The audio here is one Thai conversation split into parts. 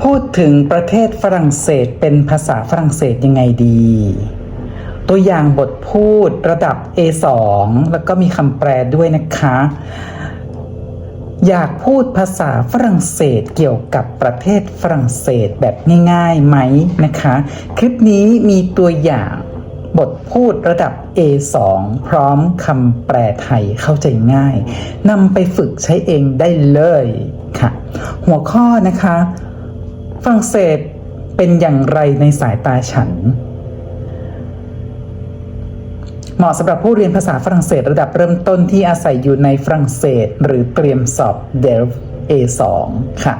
พูดถึงประเทศฝรั่งเศสเป็นภาษาฝรั่งเศสยังไงดี ตัวอย่างบทพูดระดับ A2 แล้วก็มีคำแปลด้วยนะคะ อยากพูดภาษาฝรั่งเศสเกี่ยวกับประเทศฝรั่งเศสแบบง่ายๆไหมนะคะ คลิปนี้มีตัวอย่างบทพูดระดับ A2 พร้อมคำแปลไทยเข้าใจง่ายนำไปฝึกใช้เองได้เลยค่ะ หัวข้อนะคะ ฝรั่งเศสเป็นอย่างไรในสายตาฉัน เหมาะสำหรับผู้เรียนภาษาฝรั่งเศสระดับเริ่มต้นที่อาศัยอยู่ในฝรั่งเศส หรือเตรียมสอบ d e l A2 ค่ะ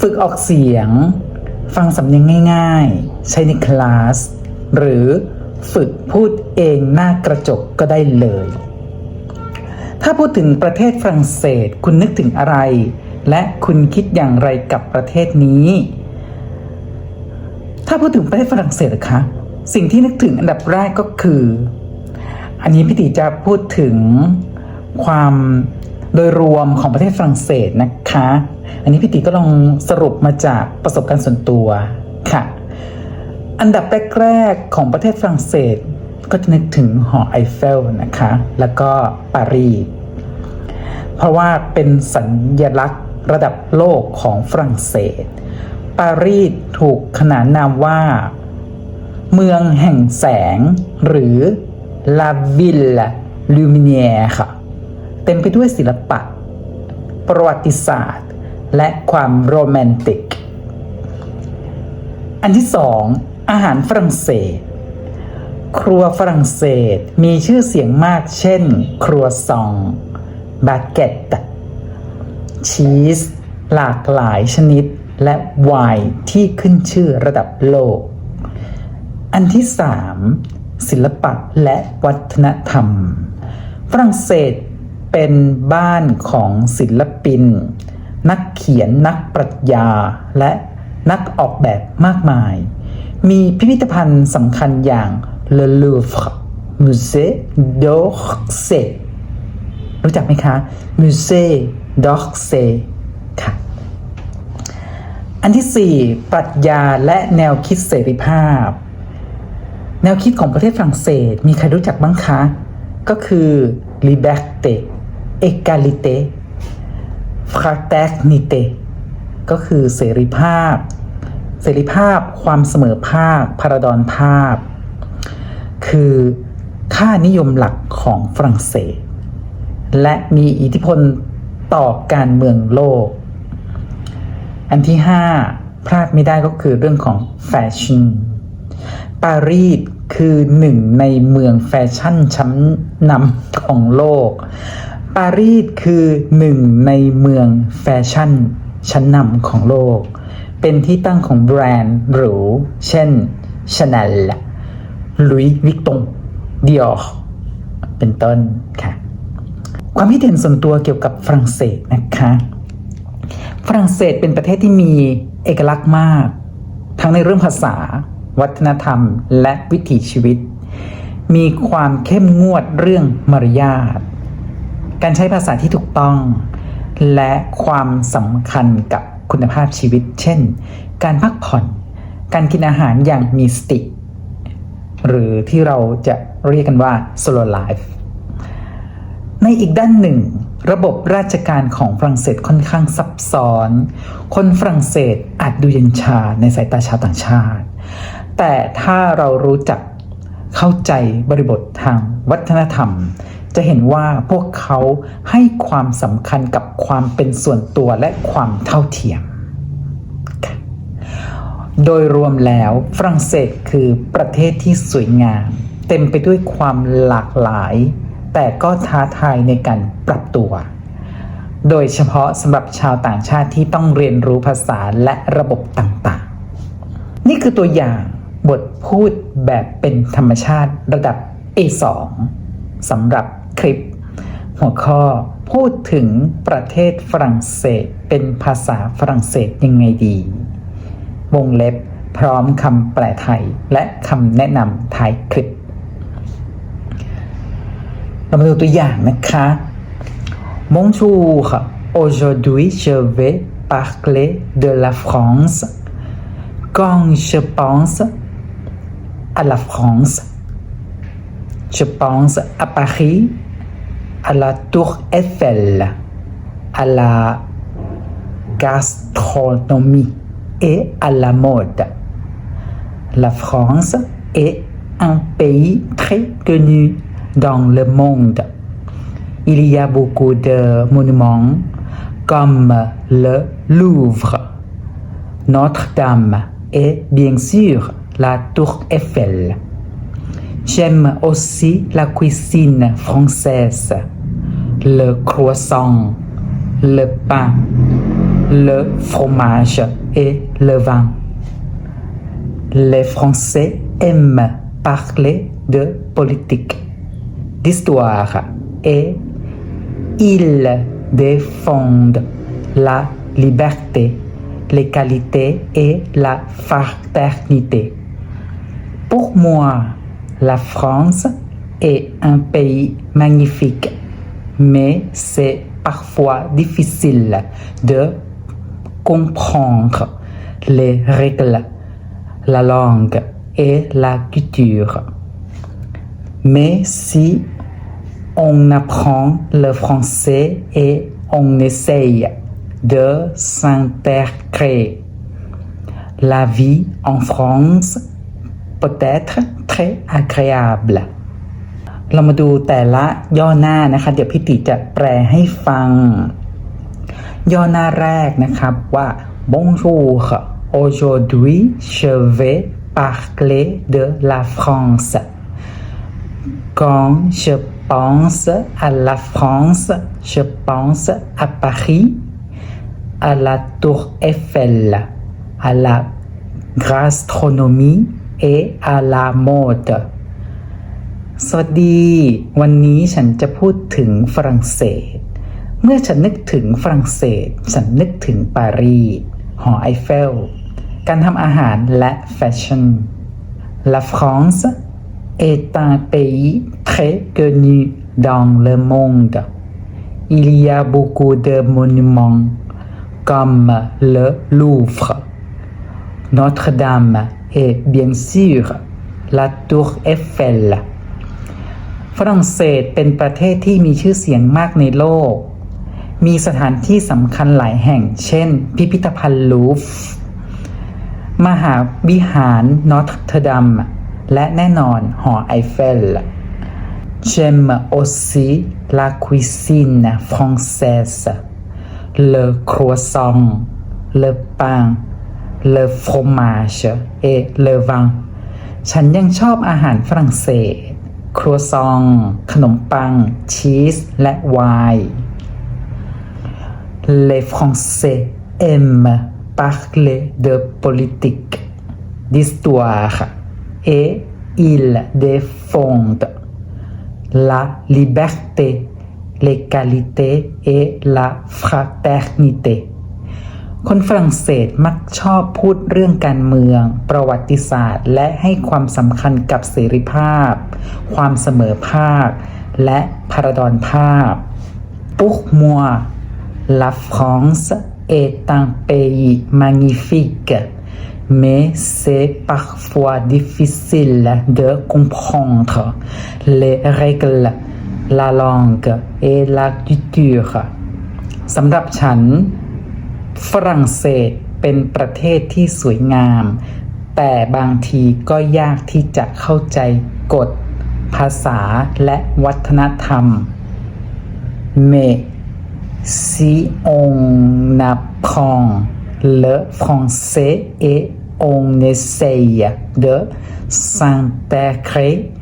ฝึกออกเสียง ฟังสำเนียงง่าย ๆ ใช้ในคลาส หรือฝึกพูดเองหน้ากระจกก็ได้เลย ถ้าพูดถึงประเทศฝรั่งเศสคุณนึกถึงอะไร และคุณคิดอย่างไรกับประเทศนี้ ถ้าพูดถึงประเทศฝรั่งเศสคะสิ่งที่นึกถึงอันดับแรกก็คือ อันนี้พี่ติจะพูดถึงความโดยรวมของประเทศฝรั่งเศสนะคะ อันนี้พี่ติก็ลองสรุปมาจากประสบการณ์ส่วนตัวค่ะ อันดับแรกๆของประเทศฝรั่งเศสก็จะนึกถึงหอไอเฟลนะคะ แล้วก็ปารีส เพราะว่าเป็นสัญลักษณ์ ระดับโลกของฝรั่งเศส ปารีสถูกขนานนามว่า เมืองแห่งแสง หรือ La Ville Lumière ค่ะ เต็มไปด้วยศิลปะ ประวัติศาสตร์ และความโรแมนติก อันที่สองอาหารฝรั่งเศส ครัวฝรั่งเศสมีชื่อเสียงมากเช่น ครัวซอง บาเกต ชีส หลากหลายชนิด และไวน์ที่ขึ้นชื่อระดับโลก อันที่สามศิลปะและวัฒนธรรม ฝรั่งเศสเป็นบ้านของศิลปิน นักเขียนนักปรัชญาและนักออกแบบมากมาย มีพิพิธภัณฑ์สำคัญอย่าง Le Louvre Musée d'Orsay รู้จักไหมคะ Musée d'Orsay ค่ะ อันที่ 4 ปรัชญาและแนวคิดเสรีภาพ แนวคิดของประเทศฝรั่งเศส มีใครรู้จักบ้างคะ ก็คือ liberté égalité fraternité ก็คือเสรีภาพ เสรีภาพความเสมอภาคพาราดอนภาพ คือค่านิยมหลักของฝรั่งเศส และมีอิทธิพล ต่อการเมืองโลก อันที่ 5 พลาดไม่ได้ก็คือเรื่องของแฟชั่น ปารีสคือหนึ่งในเมืองแฟชั่นชั้นนำของโลก ปารีสคือหนึ่งในเมืองแฟชั่นชั้นนำของโลก เป็นที่ตั้งของแบรนด์หรูเช่น Chanel ลุยวิกตงดิออเป็นต้นค่ะ ความคิดเห็นส่วนตัวเกี่ยวกับฝรั่งเศสนะคะ ฝรั่งเศสเป็นประเทศที่มีเอกลักษณ์มาก ทั้งในเรื่องภาษา วัฒนธรรม และวิถีชีวิต มีความเข้มงวดเรื่องมารยาท การใช้ภาษาที่ถูกต้อง และความสำคัญกับคุณภาพชีวิต เช่น การพักผ่อน การกินอาหารอย่างมีสติ หรือที่เราจะเรียกกันว่า slow life ในอีกด้านหนึ่ง ระบบราชการของฝรั่งเศสค่อนข้างซับซ้อน คนฝรั่งเศสอาจดูเย็นชาในสายตาชาวต่างชาติ แต่ถ้าเรารู้จักเข้าใจบริบททางวัฒนธรรม จะเห็นว่าพวกเขาให้ความสำคัญกับความเป็นส่วนตัวและความเท่าเทียม โดยรวมแล้วฝรั่งเศสคือประเทศที่สวยงาม เต็มไปด้วยความหลากหลาย แต่ก็ท้าทายในการปรับตัว โดยเฉพาะสำหรับชาวต่างชาติที่ต้องเรียนรู้ภาษาและระบบต่างๆ นี่คือตัวอย่างบทพูดแบบเป็นธรรมชาติระดับ A2 สำหรับคลิป หัวข้อพูดถึงประเทศฝรั่งเศสเป็นภาษาฝรั่งเศสยังไงดี วงเล็บพร้อมคำแปลไทยและคำแนะนำท้ายคลิป เรามาดูตัวอย่างนะคะ Bonjour aujourd'hui je vais parler de la France quand je pense à la France je pense à Paris à la tour Eiffel à la gastronomie et à la mode la France est un pays très connu dans le monde. Il y a beaucoup de monuments comme le Louvre, Notre-Dame et bien sûr la Tour Eiffel. J'aime aussi la cuisine française, le croissant, le pain, le fromage et le vin. Les Français aiment parler de politique, d'histoire et ils défendent la liberté, l'égalité et la fraternité. Pour moi, la France est un pays magnifique, mais c'est parfois difficile de comprendre les règles, la langue et la culture. Mais si on apprend le français et on essaye de s'intégrer, la vie en France peut être très agréable. เรามาดูแต่ละย่อหน้านะคะ เดี๋ยวพี่ติจะแปลให้ฟัง ย่อหน้าแรกนะครับว่า Bonjour aujourd'hui je vais parler de la France quand je pense à la France je pense à Paris à la tour Eiffel à la gastronomie et à la mode สวัสดี วันนี้ฉันจะพูดถึงฝรั่งเศส เมื่อฉันนึกถึงฝรั่งเศส ฉันนึกถึงปารีส หอไอเฟล การทำอาหารและแฟชั่น La France est un pays très connu dans le monde. Il y a beaucoup de monuments comme le Louvre, Notre-Dame et bien sûr la Tour Eiffel. ฝรั่งเศสเป็นประเทศที่มีชื่อเสียงมากในโลก มีสถานที่สำคัญหลายแห่ง เช่น พิพิธภัณฑ์ลูฟ มหาวิหารนอตเทอร์ดัม และแน่นอนหอไอเฟล J'aime aussi la cuisine française, le croissant, le pain, le fromage et le vin. ฉันยังชอบอาหารฝรั่งเศส ครัวซอง ขนมปัง ชีส และไวน์ Les Français aiment parler de politique, d'histoire et il défendent la liberté, l'égalité et la fraternité. คนฝรั่งเศสมักชอบพูดเรื่องการเมือง ประวัติศาสตร์ และให้ความสำคัญกับเสรีภาพ ความเสมอภาค และพาราดอนภาพ Pour moi la France est un pays magnifique mais c'est parfois difficile de comprendre les règles la langue et la culture สำหรับฉัน ฝรั่งเศสเป็นประเทศที่สวยงาม แต่บางทีก็ยากที่จะเข้าใจกฎ ภาษาและวัฒนธรรม mais si on apprend le français et on essaye de s'intégrer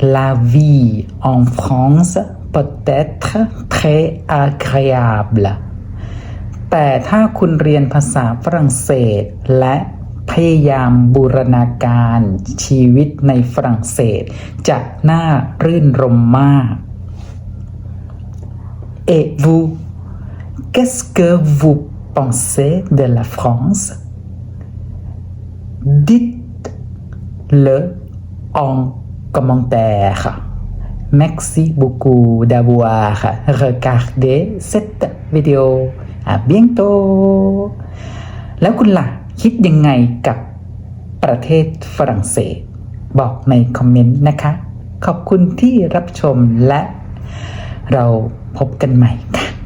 la vie en France peut être très agréable แต่ถ้าคุณเรียนภาษาฝรั่งเศส และพยายามบูรณาการชีวิตในฝรั่งเศส จะน่ารื่นรมมาก Et vous, qu'est-ce que vous pensée de la France Dites-le en commentaire. Merci beaucoup d'avoir regardé cette vidéo. อะเบียงโตแล้วคุณล่ะคิดยังไงกับประเทศฝรั่งเศส บอกในคอมเมนต์นะคะ ขอบคุณที่รับชมและเราพบกันใหม่ค่ะ